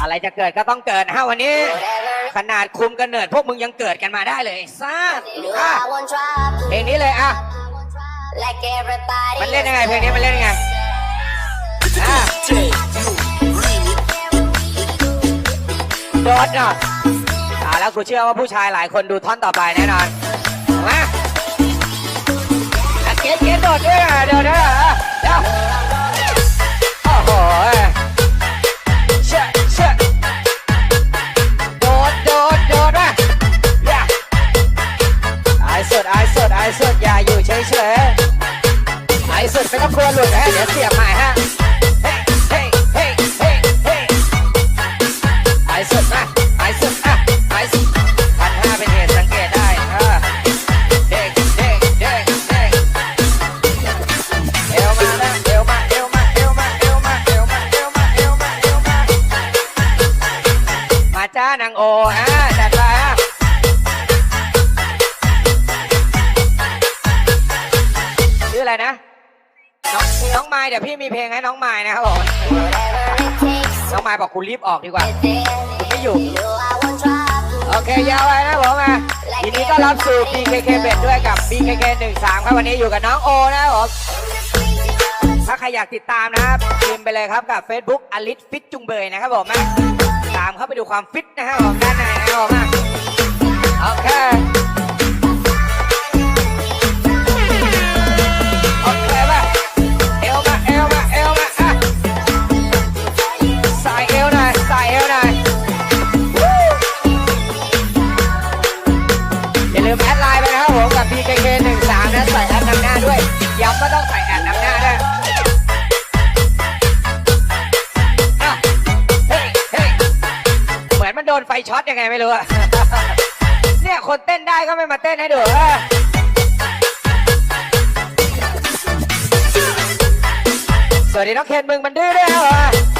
อะไรจะเกิดก็ต้องเกิดนะฮะวันนี้ ขนาดคุมกันเนิดพวกมึงยังเกิดกันมาได้เลยซ่าอะเพลงนี้เลยอะ มันเล่นยังไงเพลงนี้มันเล่นยังไงอะโดดเนาะอ่าแล้วกูเชื่อว่าผู้ชายหลายคนดูท่อนต่อไปแน่นอนมาอะเกตเกตโดดด้วยอะเดี๋ยวเดี๋ สุดไม่ต้องกลัวหลุดนะเดี๋ยวเสียบใหม่ฮะเฮ้เฮ้เฮ้เฮ้เฮ้ไอ้สุดนะไอ้สุดอะไอ้สุดพันห้าเป็นเหตุสังเกตได้เออเด้งเด้งเด้งเด้งเอวมานะเอวมาเอวมาเอวมาเอวมาเอวมาเอวมาเอวมาเอวมามาจ้านางโอฮะจัดไปฮะชื่ออะไรนะ น้องน้องไม้เดี๋ยวพี่มีเพลงให้น้องไม้นะครับผมน้องไม้บอกคุณรีบออกดีกว่าไม่อยู่ โอเคยาวไปนะผมอะทีนี้ก็รับสู่ BKK เบ็ดด้วยกับ BKK 13ครับวันนี้อยู่กับน้องโอนะครับผมถ้าใครอยากติดตามนะครับพิมพ์ไปเลยครับกับ Facebook อลิสฟิตจุงเบยนะครับผมอะตามเข้าไปดูความฟิตนะครับผมด้านในนะครับผมอะโอเค ลืมแอดไลน์ไปนะครับผมกับ PKK 1 3 นะใส่แอดนำหน้าด้วยย้ำว่าต้องใส่แอดนำหน้าด้วยอะเฮ้ยเฮ้ยเหมือนมันโดนไฟช็อตยังไงไม่รู้อะ เนี่ยคนเต้นได้ก็ไม่มาเต้นให้ดูเออสวัสดีน้องเคนมึงมันดื้อด้วยครับผม